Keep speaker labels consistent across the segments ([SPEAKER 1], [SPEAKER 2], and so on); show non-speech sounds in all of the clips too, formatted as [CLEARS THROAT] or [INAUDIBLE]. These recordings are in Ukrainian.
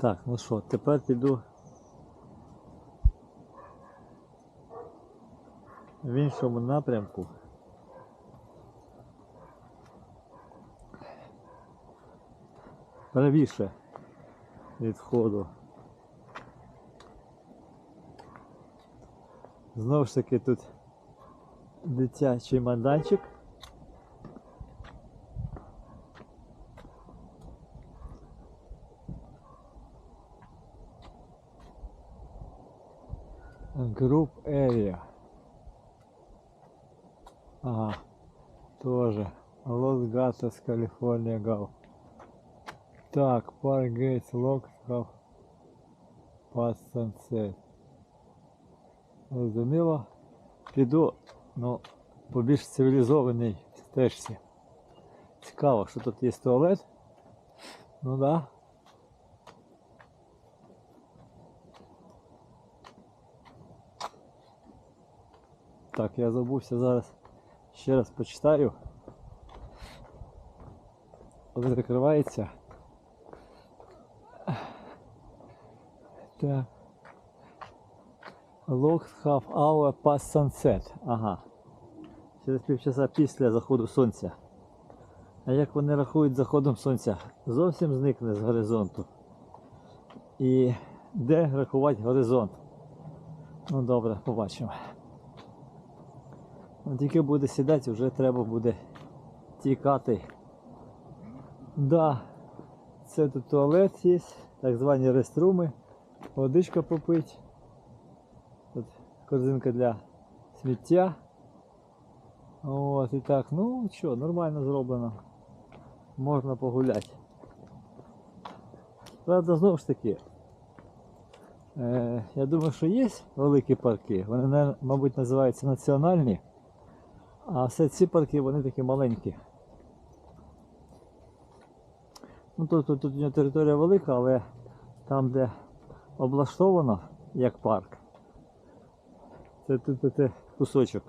[SPEAKER 1] Так, ну що, тепер піду в іншому напрямку. Правіше від входу. Знову ж таки тут дитячий майданчик. Лос Гатос, Калифорния, Гал. Так, Парк Гейтс, Локсхав, Пас Сансет. Зрозуміло. Піду, ну, по більш цивілізованій стежці. Цікаво, що тут є туалет. Ну да. Так, я забувся зараз ще раз почитаю. Коли закривається. Так. Locked half hour past sunset. Ага. Через півчаса після заходу сонця. А як вони рахують заходом сонця? Зовсім зникне з горизонту. І де рахувати горизонт? Ну добре, побачимо. Тільки буде сідати, вже треба буде тікати. Да, це тут туалет є, так звані реструми, водичка попить. Тут корзинка для сміття. От і так, ну що, нормально зроблено. Можна погуляти. Правда, знову ж таки, е, я думаю, що є великі парки, вони, мабуть, називаються національні. А все ці парки вони такі маленькі. Ну, тут, тут, тут у нього територія велика, але там, де облаштовано як парк, це тут тут це кусочок.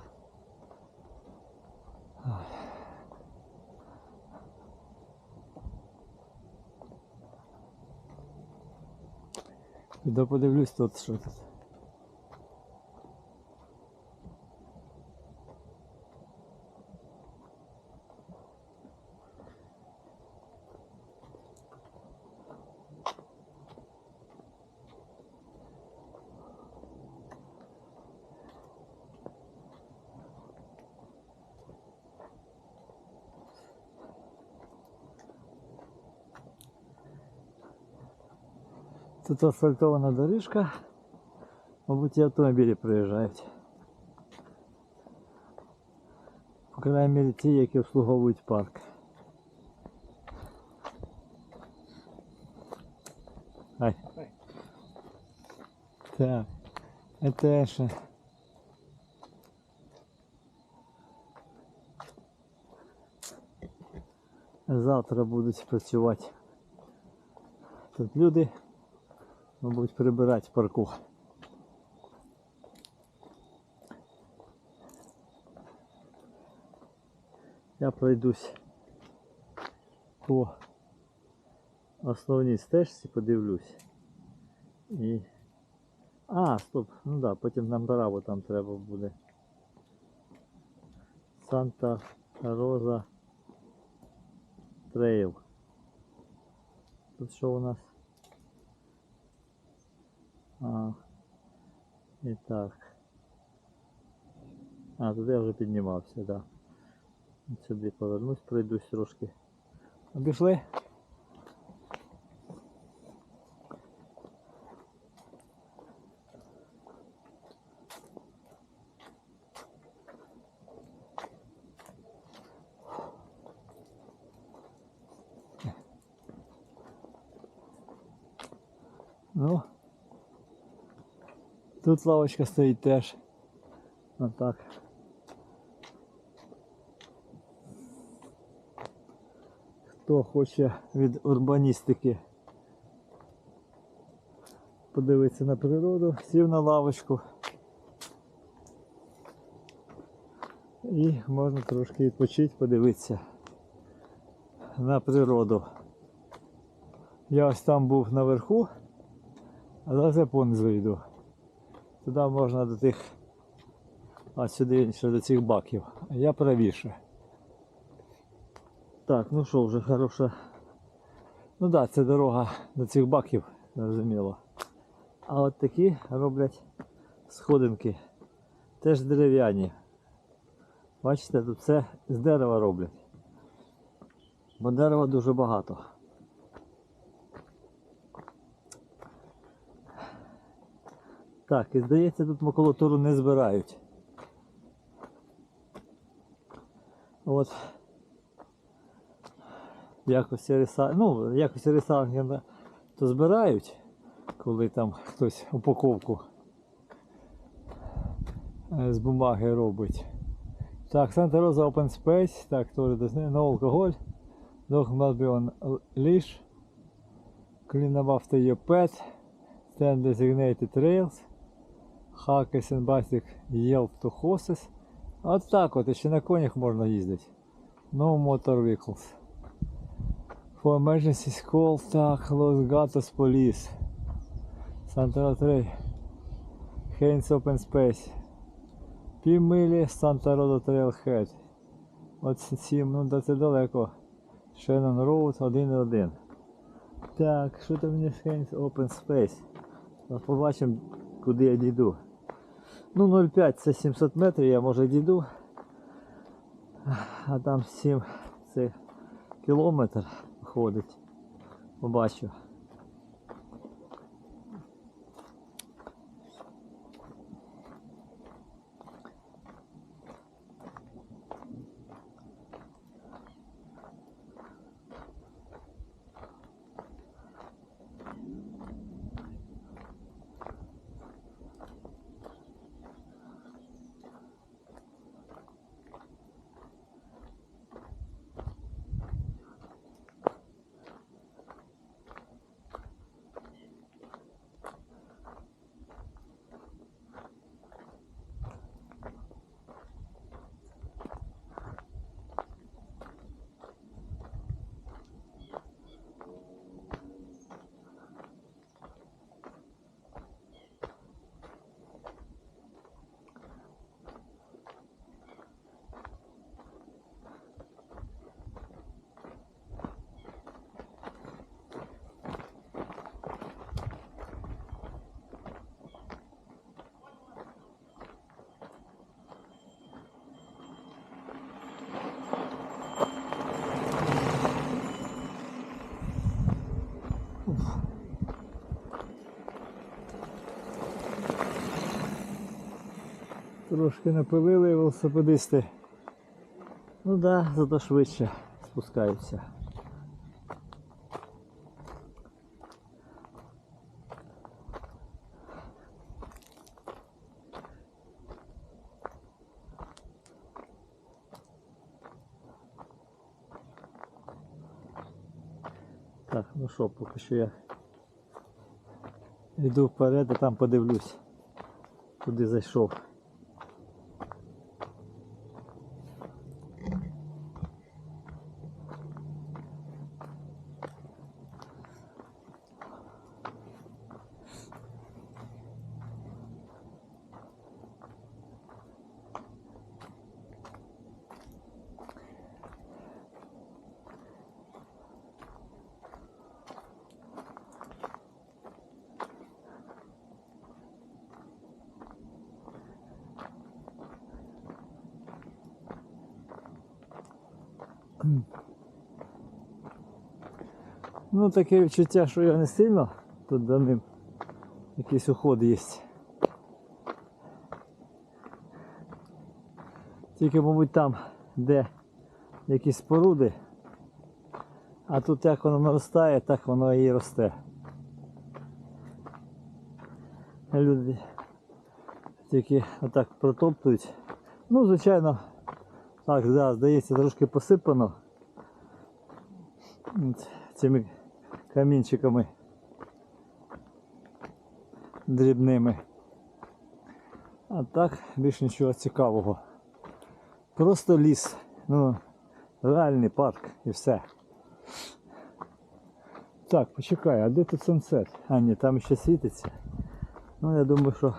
[SPEAKER 1] Піду подивлюсь тут, що тут. Тут асфальтована доріжка. Мабуть, і автомобілі приїжджають. По крайній мірі ті, які обслуговують парк. Ай. Так. Это ще. Завтра будуть працювати. Тут люди мабуть, прибирати парку. Я пройдусь по основній стежці, подивлюсь. І... А, стоп, ну да, потім нам право там треба буде. Санта Роза Трейл. Тут що у нас? і так. А, туди я вже піднімався, так. Да. От Сюди повернусь, пройдусь трошки. Обійшли? Ну, Тут лавочка стоїть теж. Отак. Хто хоче від урбаністики подивитися на природу, сів на лавочку. І можна трошки відпочити, подивитися на природу. Я ось там був наверху. А зараз я понизу йду. Туди можна до тих. А сюди ще до цих баків. А я правіше. Так, ну що, вже хороша. Ну так, да, це дорога до цих баків, зрозуміло. А от такі роблять сходинки. Теж дерев'яні. Бачите, тут все з дерева роблять. Бо дерева дуже багато. Так, і здається, тут макулатуру не збирають. От. Якості реса... ну, в якості ресалінгу то збирають, коли там хтось упаковку е, з бумаги робить. Так, Santa Rosa Open Space, так, теж no алкоголь, dog must be on leash, clean up your pet, stand designated trails, bicycle yelp to horses. От так от, і ще на конях можна їздити. No motor vehicles. For emergencies call так, Los Gatos Police. Santa Rosa Haynes Open Space. Півмилі Санта Рода Трейлхед. От сім, ну да це далеко. Шеннон Роуд 1.1. Так, що там мені Haynes Open Space? Побачимо, куди я дійду. Ну 0,5 це 700 метрів, я може дійду. А там 7 це кілометр ходить. Побачу. Трошки напилили велосипедисти. Ну да, зато швидше спускаються. Так, ну що, поки що я йду вперед, а там подивлюсь, куди зайшов. Ну, таке відчуття, що я не сильно тут за ним якийсь уход є. Тільки, мабуть, там, де якісь споруди, а тут як воно наростає, так воно і росте. Люди тільки отак протоптують. Ну, звичайно, так, да, здається, трошки посипано цими камінчиками дрібними. А так більш нічого цікавого. Просто ліс. Ну, реальний парк і все. Так, почекай, а де тут сансет? А, ні, там ще світиться. Ну, я думаю, що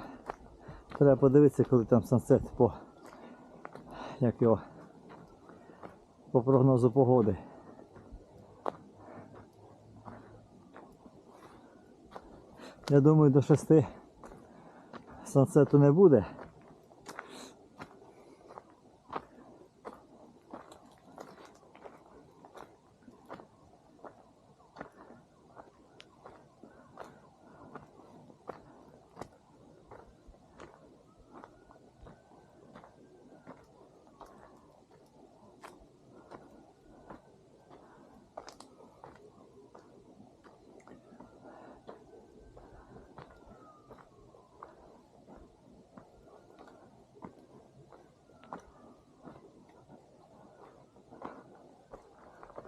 [SPEAKER 1] треба подивитися, коли там сансет по як його по прогнозу погоди. Я думаю, до 6 сансету не буде.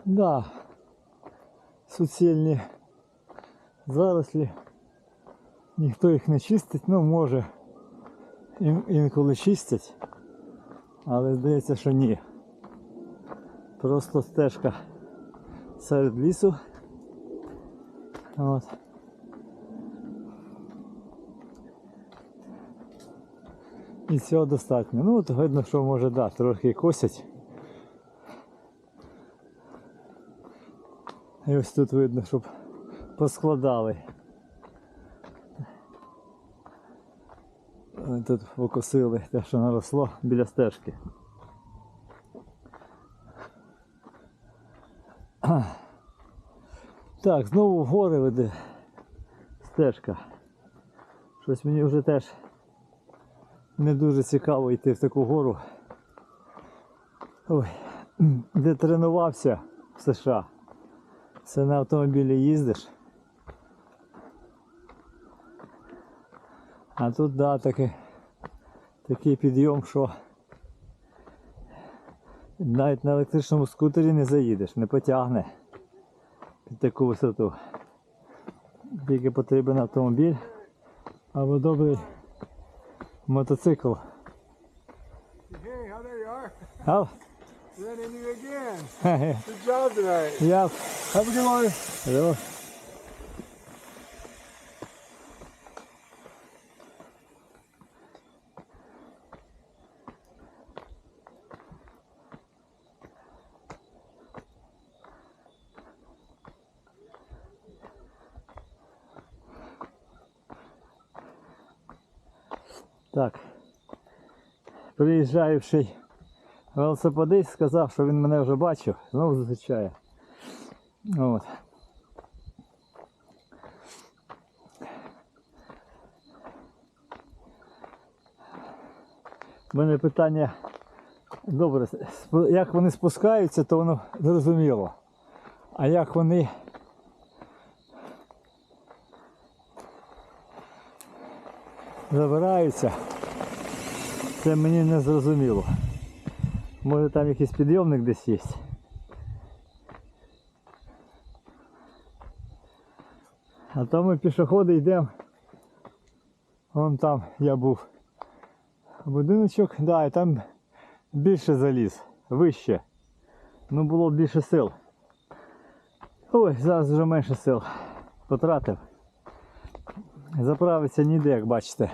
[SPEAKER 1] Да, суцільні зарослі. Ніхто їх не чистить, ну може ін- інколи чистять, але здається, що ні. Просто стежка серед лісу. От. І цього достатньо. Ну от видно, що може да, трохи косять. І ось тут видно, щоб поскладали. Тут покосили те, що наросло біля стежки. Так, знову в гори веде стежка. Щось мені вже теж не дуже цікаво йти в таку гору. Ой, де тренувався в США. Це на автомобілі їздиш. А тут да, таки, такий підйом, що навіть на електричному скутері не заїдеш, не потягне під таку висоту. Тільки потрібен автомобіль або добрий мотоцикл.
[SPEAKER 2] Hey, how there you are. Ran into you again. Good job tonight.
[SPEAKER 1] Я.
[SPEAKER 2] Have a good one.
[SPEAKER 1] Алло. Так. Приїжджаючий велосипедист сказав, що він мене вже бачив, знову зустрічає. От. У мене питання. Добре, як вони спускаються, то воно зрозуміло. А як вони. Забираються, це мені не зрозуміло. Може там якийсь підйомник десь є. А то ми пішоходи йдемо. Вон там я був. Будиночок, да, і там більше заліз, вище. Ну було більше сил. Ой, зараз вже менше сил. Потратив. Заправиться ніде, як бачите.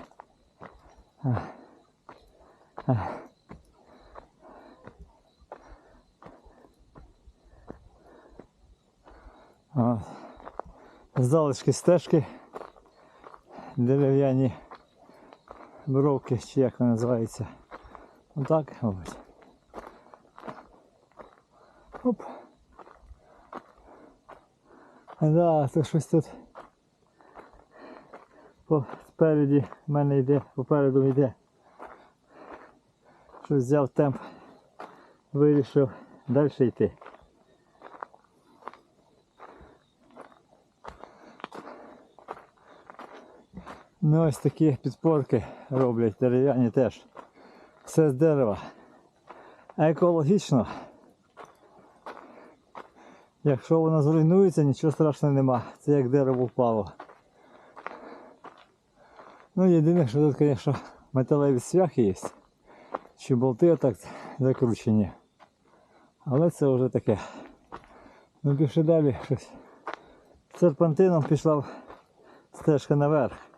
[SPEAKER 1] Ах. Залишки стежки. Дерев'яні бровки, чи як вони називаються. Отак ось. Оп. Да, це щось тут спереді в мене йде, попереду йде. Щось взяв темп, вирішив далі йти. Ну ось такі підпорки роблять дерев'яні теж. Все з дерева. А екологічно. Якщо воно зруйнується, нічого страшного нема. Це як дерево впало. Ну єдине, що тут, звісно, металеві цвяхи є. Чи болти отак закручені. Але це вже таке. Ну пішли далі щось серпантином пішла стежка наверх.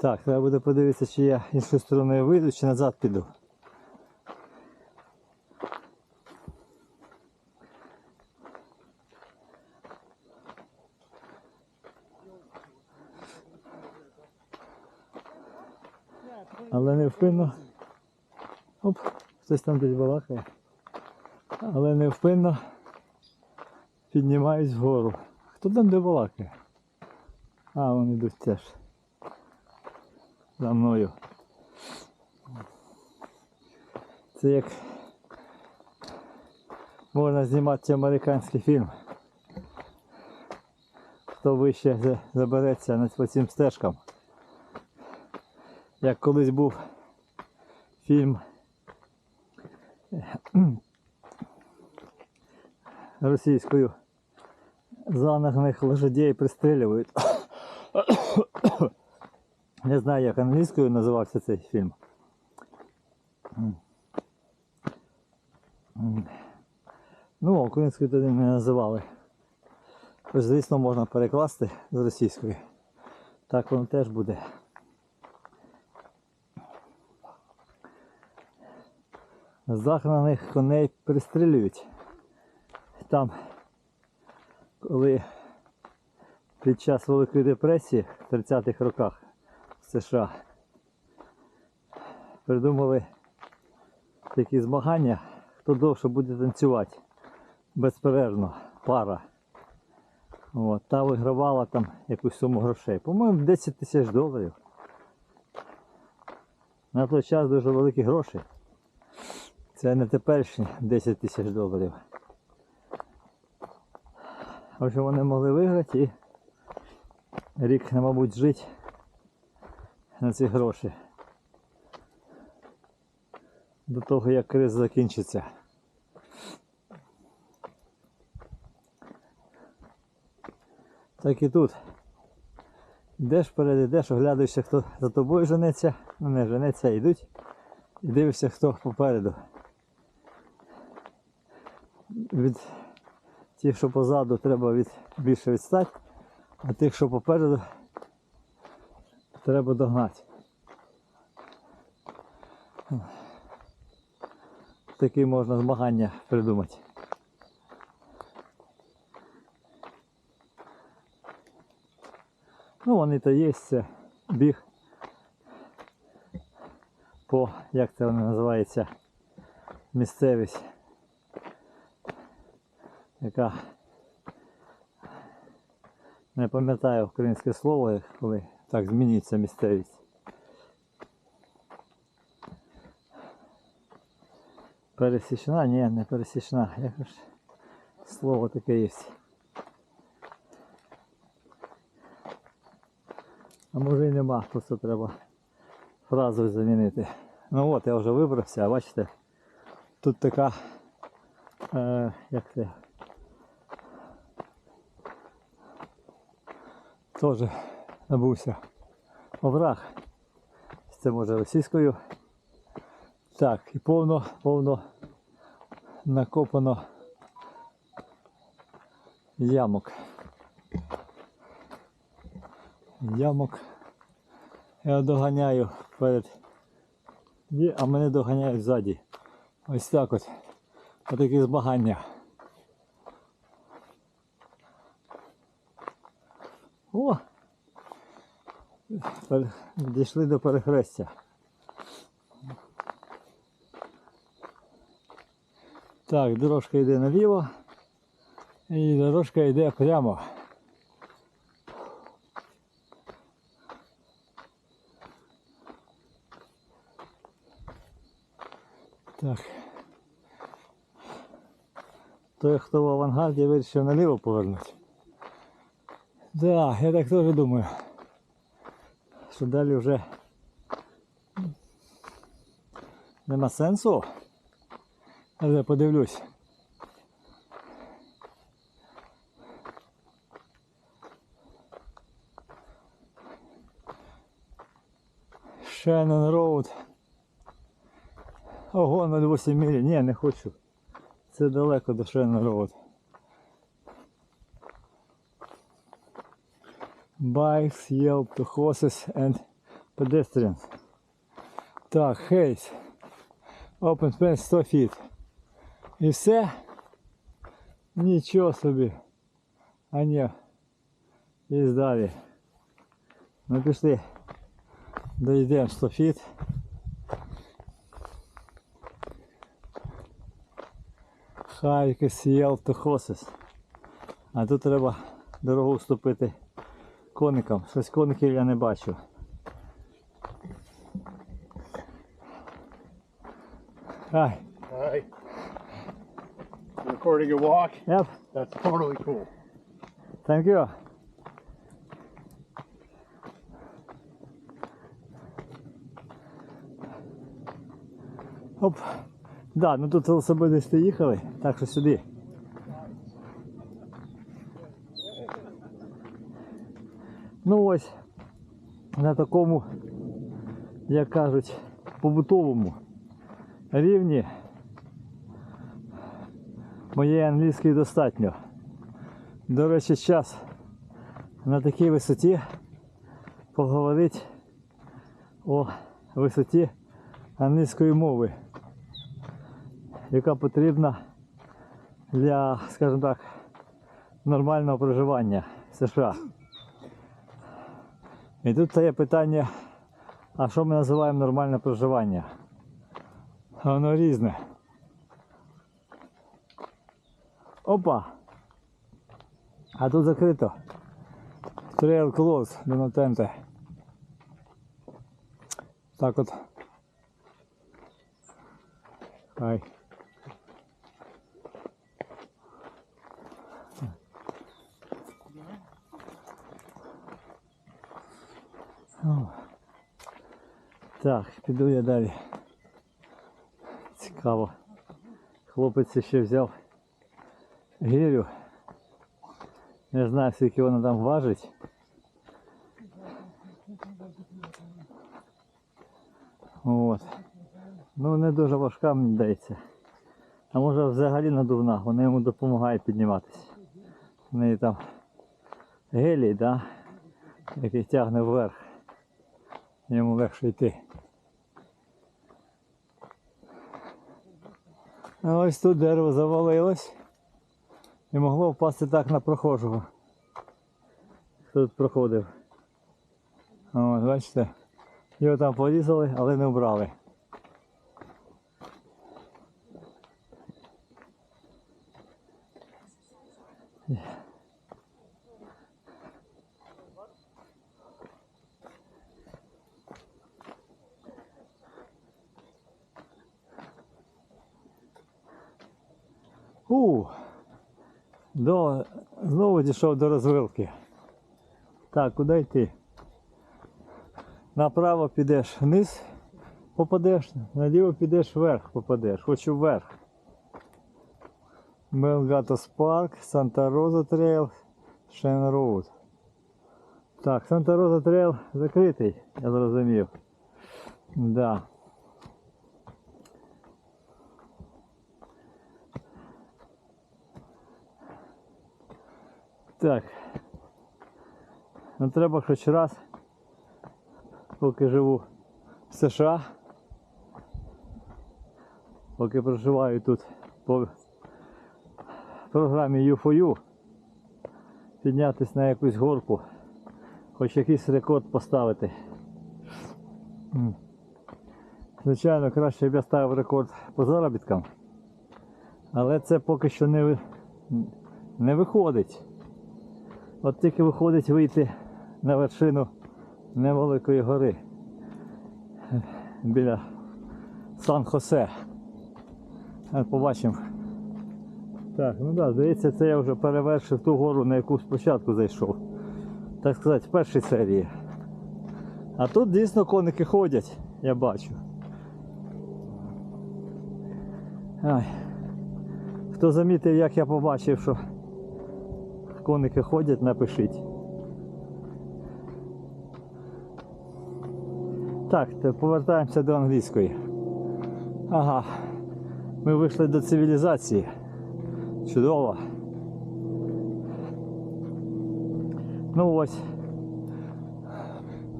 [SPEAKER 1] Так, треба буде подивитися, чи я іншою стороною вийду, чи назад піду. Але невпинно. Оп, хтось там десь балакає. Але невпинно піднімаюсь вгору. Хто там де балакає? А, вони йдуть теж. За мною. Це як можна знімати американський фільм. Хто вище забереться на- по цим стежкам. Як колись був фільм [CLEARS THROAT] російською занагних лошадей пристрілюють. Не знаю, як англійською називався цей фільм. Ну, українською тоді не називали. Тож, звісно, можна перекласти з російської. Так воно теж буде. Загнаних коней пристрілюють. Там, коли під час Великої депресії в 30-х роках США придумали такі змагання, хто довше буде танцювати безперервно, пара. От, та вигравала там якусь суму грошей. По-моєму, 10 тисяч доларів. На той час дуже великі гроші. Це не теперішні 10 тисяч доларів. Общем, вони могли виграти і рік, мабуть, жити на ці гроші. До того, як криза закінчиться. Так і тут. Йдеш вперед, йдеш, оглядаєшся, хто за тобою женеться, ну не женеться, йдуть. І дивишся, хто попереду. Від тих, що позаду, треба від, більше відстати, а тих, що попереду, треба догнати. Такі можна змагання придумати. Ну, вони то є, це біг по, як це воно називається, місцевість, яка не пам'ятаю українське слово, коли так змінюється місцевість. Пересічна? Ні, не пересічна. Як ж слово таке є. А може і нема, просто треба фразу замінити. Ну от, я вже вибрався, бачите, тут така, е, як це, теж набувся овраг. Це може російською. Так, і повно, повно накопано ямок. Ямок. Я доганяю перед. А мене доганяють ззаді. Ось так от. Отакі змагання. О! Дійшли до перехрестя. Так, дорожка йде наліво і дорожка йде прямо. Так. Той, хто в авангарді вирішив наліво повернути. Да, я так теж думаю. Що далі вже нема сенсу. Але подивлюсь. Shannon Road. Ого, 0,8 милі. Ні, не хочу. Це далеко до Shannon Road. Bikes yelp to horses and pedestrians. Так, хейс. Open space 100 feet. І все? Нічого собі. А ні. І далі. Ну пішли. Дойдемо 100 фіт. Хайки сіял то хосис. А тут треба дорогу вступити коникам. Щось коників я не бачу. Hi.
[SPEAKER 3] Hi. Recording a walk.
[SPEAKER 1] Yep.
[SPEAKER 3] That's totally cool.
[SPEAKER 1] Thank you. Оп. Да, ну тут особисто їхали, так що сюди. Ну ось на такому, як кажуть, побутовому рівні моєї англійської достатньо. До речі, час на такій висоті поговорити о висоті англійської мови, яка потрібна для, скажімо так, нормального проживання в США. І тут є питання, а що ми називаємо нормальне проживання? Воно різне. Опа! А тут закрито. Трейл close до. Так от. Хай. О. Так, піду я далі. Цікаво. Хлопець ще взяв гирю. Не знаю, скільки вона там важить. От. Ну не дуже важка мені здається. А може взагалі надувна, вона йому допомагає підніматися. В неї там гелій, да? який тягне вверх. Йому легше йти. Ось тут дерево завалилось. І могло впасти так на прохожого. Хто тут проходив. Ось, бачите, його там порізали, але не вбрали. У, до, знову дійшов до розвилки. Так, куди йти? Направо підеш вниз, попадеш, наліво підеш вверх, попадеш. Хочу вверх. Белгатос Парк, Санта Роза Трейл, Шен Роуд. Так, Санта Роза Трейл закритий, я зрозумів. Да. Так. Ну треба хоч раз, поки живу в США, поки проживаю тут по програмі U4U, піднятися на якусь горку, хоч якийсь рекорд поставити. Звичайно, краще б я ставив рекорд по заробіткам, але це поки що не, не виходить. От тільки виходить вийти на вершину невеликої гори біля Сан-Хосе. Побачимо. Так, ну да, здається, це я вже перевершив ту гору, на яку спочатку зайшов. Так сказати, в першій серії. А тут дійсно коники ходять, я бачу. Ай. Хто замітив, як я побачив, що коники ходять, напишіть. Так, то повертаємося до англійської. Ага. Ми вийшли до цивілізації. Чудово. Ну ось.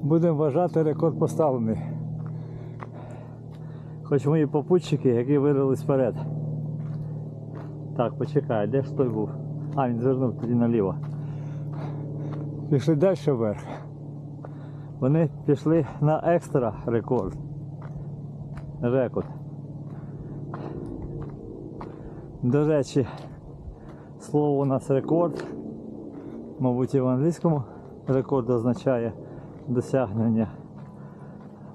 [SPEAKER 1] Будемо вважати рекорд поставлений. Хоч мої попутчики, які вирвались вперед. Так, почекай, де ж той був? А, він звернув тоді наліво. Пішли далі вверх. Вони пішли на екстра рекорд. Рекорд. До речі, слово у нас рекорд. Мабуть, і в англійському рекорд означає досягнення.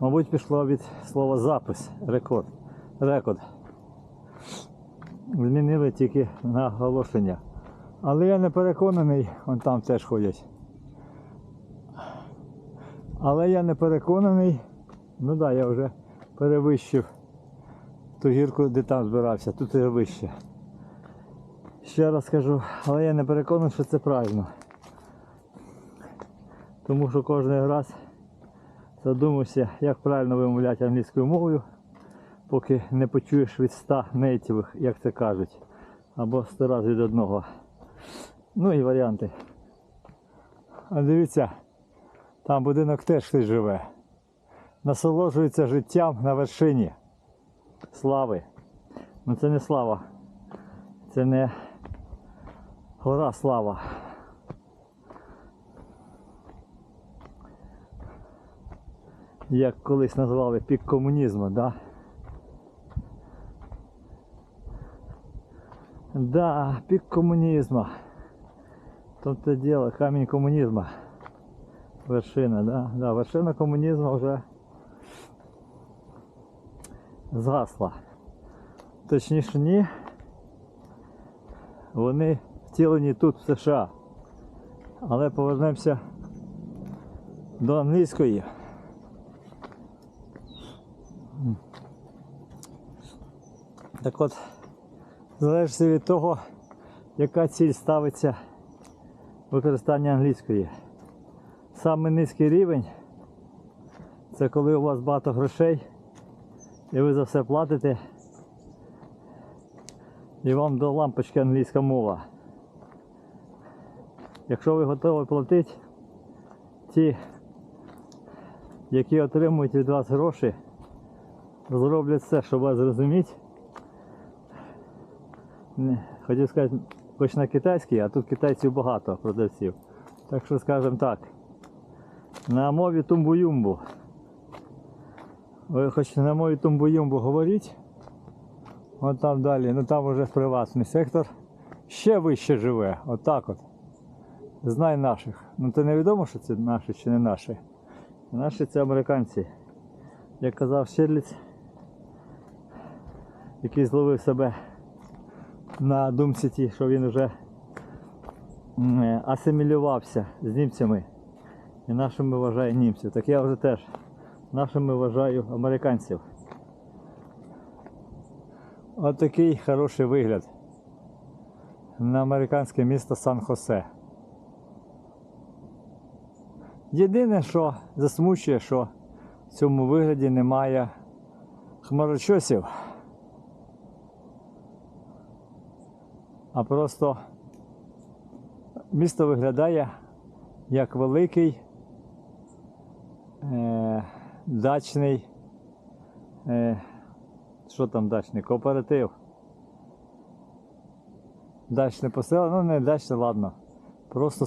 [SPEAKER 1] Мабуть, пішло від слова запис, рекорд. Рекорд. Змінили тільки наголошення. Але я не переконаний, вон там теж ходять. Але я не переконаний, ну так, да, я вже перевищив ту гірку, де там збирався, тут і вище. Ще раз кажу, але я не переконаний, що це правильно. Тому що кожен раз задумався, як правильно вимовляти англійською мовою, поки не почуєш від 100 нейтівих, як це кажуть, або 100 разів від одного. Ну і варіанти. А дивіться, там будинок теж хтось живе. Насолоджується життям на вершині. Слави. Ну це не слава. Це не гора слава. Як колись назвали пік комунізму, да? Да, пік комунізму. Тобто діло, камінь комунізму. Вершина, да? Да, вершина комунізму вже згасла. Точніше ні. Вони втілені тут в США. Але повернемося до англійської. Так от, залежить від того, яка ціль ставиться використання англійської. Саме низький рівень це коли у вас багато грошей і ви за все платите. І вам до лампочки англійська мова. Якщо ви готові платити, ті, які отримують від вас гроші, зроблять все, щоб вас зрозуміти. Хотів сказати, хоч на китайській, а тут китайців багато продавців. Так що скажемо так. На мові тумбу-юмбу. Ви хоч на мові тумбу-юмбу говоріть. От там далі, ну там вже приватний сектор. Ще вище живе, отак от. Знай наших. Ну то невідомо, що це наші чи не наші. Наші це американці. Як казав Шерліц, який зловив себе на думці ті, що він вже е, асимілювався з німцями. І нашими вважає німців. Так я вже теж нашими вважаю американців. От такий хороший вигляд на американське місто Сан-Хосе. Єдине, що засмучує, що в цьому вигляді немає хмарочосів, а просто місто виглядає як великий е, дачний, е, що там дачний, кооператив. Дачне поселення, ну не дачне, ладно. Просто